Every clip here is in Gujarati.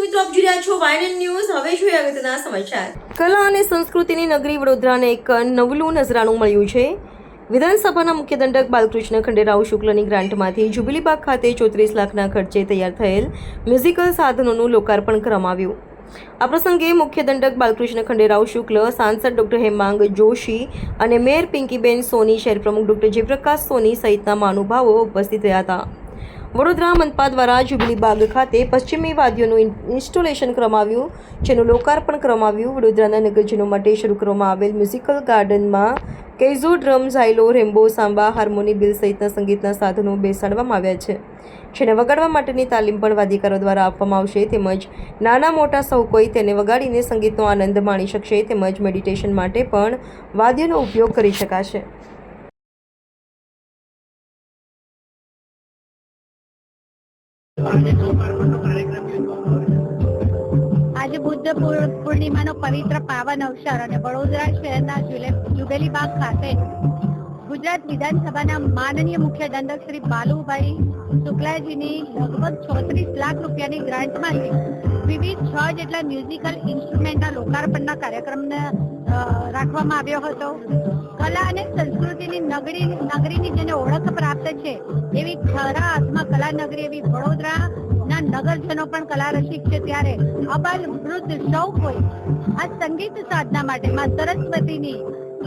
મિત્રો, આપ જોઈ રહ્યા છો વાયન ન્યૂઝ. હવે જોઈએ અગત્યના સમાચાર. કલા અને સંસ્કૃતિની નગરી વડોદરાને એક નવલું નજરાણું મળ્યું છે. વિધાનસભાના મુખ્ય દંડક બાલકૃષ્ણ ખંડેરાવ શુક્લની ગ્રાન્ટમાંથી જુબિલીબાગ ખાતે ચોત્રીસ લાખના ખર્ચે તૈયાર થયેલ મ્યુઝિકલ સાધનોનું લોકાર્પણ કરવામાં આવ્યું. આ પ્રસંગે મુખ્ય દંડક બાલકૃષ્ણ ખંડેરાવ શુક્લ, સાંસદ ડોક્ટર હેમાંગ જોશી અને મેયર પિંકીબેન સોની, શહેર પ્રમુખ ડોક્ટર જયપ્રકાશ સોની સહિતના મહાનુભાવો ઉપસ્થિત રહ્યા હતા. વડોદરા મનપા દ્વારા જુબલી બાગ ખાતે પશ્ચિમી વાદ્યોનું ઇન્સ્ટોલેશન કરવામાં જેનું લોકાર્પણ કરવામાં વડોદરાના નગરજનો માટે શરૂ કરવામાં આવેલ મ્યુઝિકલ ગાર્ડનમાં કેઝો ડ્રમ ઝાયલો રેમ્બો, સાંબા, હાર્મોની બિલ સહિતના સંગીતના સાધનો બેસાડવામાં આવ્યા છે, જેને વગાડવા માટેની તાલીમ પણ વાદીકારો દ્વારા આપવામાં આવશે. તેમજ નાના મોટા સૌ કોઈ તેને વગાડીને સંગીતનો આનંદ માણી શકશે. તેમજ મેડિટેશન માટે પણ વાદ્યનો ઉપયોગ કરી શકાશે. આજે બુદ્ધ પૂર- પૂર્ણિમાનો પવિત્ર પાવન અવસર અને વડોદરા શહેરના જુબેલી બાગ ખાતે ગુજરાત વિધાનસભાના માનનીય મુખ્ય દંડક શ્રી બાલુભાઈ શુક્લાજીની લગભગ ચોત્રીસ લાખ રૂપિયાની ગ્રાન્ટમાંથી વિવિધ છ જેટલા મ્યુઝિકલ ઇન્સ્ટ્રુમેન્ટના લોકાર્પણના કાર્યક્રમને રાખવામાં આવ્યો હતો. કલા અને સંસ્કૃતિની નગરી, નગરીની જેને ઓળખ પ્રાપ્ત છે, એવી ખરા અર્થમાં કલા નગરી એવી વડોદરા ના નગરજનો પણ કલા રસિક છે. ત્યારે અબાલ વૃદ્ધ સૌ કોઈ આ સંગીત સાધના માટે માં સરસ્વતીની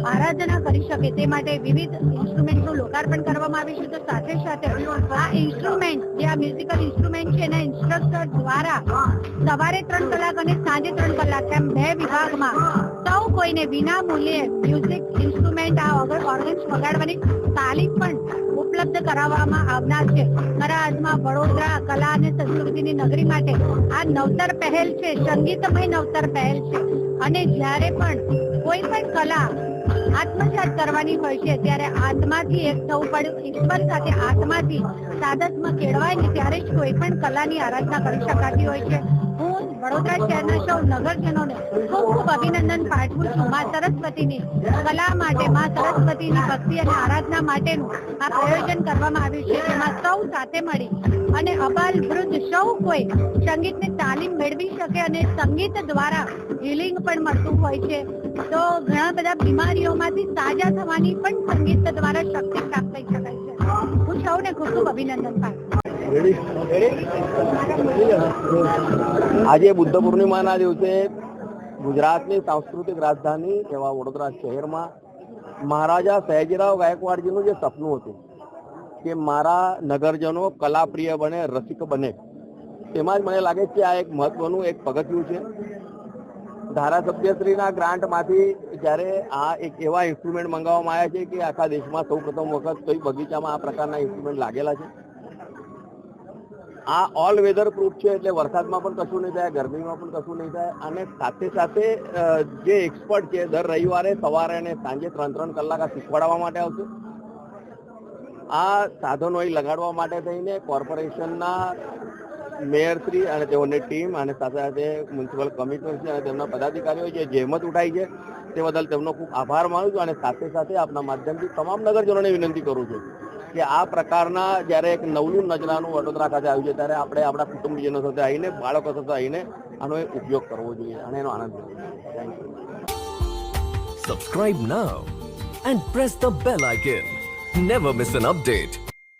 આરાધના કરી શકે તે માટે વિવિધ ઇન્સ્ટ્રુમેન્ટનું લોકાર્પણ કરવામાં આવ્યું છે. તો સાથે સાથે આ ઇન્સ્ટ્રુમેન્ટ જે આ મ્યુઝિકલ ઇન્સ્ટ્રુમેન્ટ છે એના ઇન્સ્ટ્રક્ટર દ્વારા સવારે ત્રણ કલાક અને સાંજે ત્રણ કલાક એમ બે વિભાગમાં સૌ કોઈને વિના મૂલ્યે મ્યુઝિક ઇન્સ્ટ્રુમેન્ટ આ ઓર્ગન્સ વગાડવાની તાલીમ પણ ઉપલબ્ધ કરાવવામાં આવનાર છે. ખરા અર્થમાં વડોદરા કલા અને સંસ્કૃતિની નગરી માટે આ નવતર પહેલ છે, સંગીતમય નવતર પહેલ છે. અને જ્યારે પણ કોઈ પણ કલા આત્મસાત કરવાની હોય છે, ત્યારે આત્માથી એક થવું પડે, ઈશ્વર સાથે આત્માથી સાદતમાં કેળવાય ને ત્યારે જ કોઈ પણ કલાની આરાધના કરી શકાતી હોય છે. વડોદરા શહેરના સૌ નગરજનોને ખૂબ ખૂબ અભિનંદન પાઠવું છું માં સરસ્વતીની. કલા માટે માં સરસ્વતીની ભક્તિ અને આરાધના માટેનું આ પ્રયોજન કરવામાં આવ્યું છે. જેમાં સૌ સાથે મળી અને અબાલ વૃદ્ધ સૌ કોઈ સંગીતની તાલીમ મેળવી શકે અને સંગીત દ્વારા હિલિંગ પણ મળતું હોય છે. તો ઘણા બધા બીમારીઓમાંથી સાજા થવાની પણ સંગીત દ્વારા શક્તિ પ્રાપ્ત થઈ શકાય છે. હું સૌને ખૂબ ખૂબ અભિનંદન પાઠવું આજે બુદ્ધ પૂર્ણિમાના દિવસે ગુજરાતની સાંસ્કૃતિક રાજધાની એવા વડોદરા શહેરમાં મહારાજા સયાજીરાવ ગાયકવાડજીનું જે સપનું હતું કે મારા નગરજનો કલાપ્રિય બને, રસિક બને, તેમાં જ મને લાગે છે આ એક મહત્વનું એક પગથિયું છે. ધારાસભ્યશ્રીના ગ્રાન્ટમાંથી જ્યારે આ એક એવા ઇન્સ્ટ્રુમેન્ટ મંગાવવામાં આવ્યા છે કે આખા દેશમાં સૌ પ્રથમ વખત કોઈ બગીચામાં આ પ્રકારના ઇન્સ્ટ્રુમેન્ટ લાગેલા છે. આ ઓલ વેધર પ્રૂફ છે એટલે વરસાદમાં પણ કશું નહીં થાય, ગરમીમાં પણ કશું નહીં થાય. અને સાથે સાથે જે એક્સપર્ટ છે દર રવિવારે સવારે અને સાંજે ત્રણ ત્રણ કલાક આ શીખવાડવા માટે આવશે. આ સાધનો અહીં લગાડવા માટે થઈને કોર્પોરેશનના મેયરશ્રી અને તેઓની ટીમ અને સાથે સાથે મ્યુનિસિપલ કમિશનર છે અને તેમના પદાધિકારીઓ જે જહેમત ઉઠાઈ છે, તે બદલ તેમનો ખૂબ આભાર માનું છું અને સાથે સાથે આપના માધ્યમથી તમામ નગરજનોને વિનંતી કરું છું. કે આ પ્રકારના જ્યારે એક નવલું નજરાનું વડોદરા ખાતે આવ્યું છે, ત્યારે આપણે આપણા કુટુંબીજનો સાથે આવીને, બાળકો સાથે આવીને આનો ઉપયોગ કરવો જોઈએ અને એનો આનંદ લેવો જોઈએ Subscribe now and press the bell icon. Never miss an update.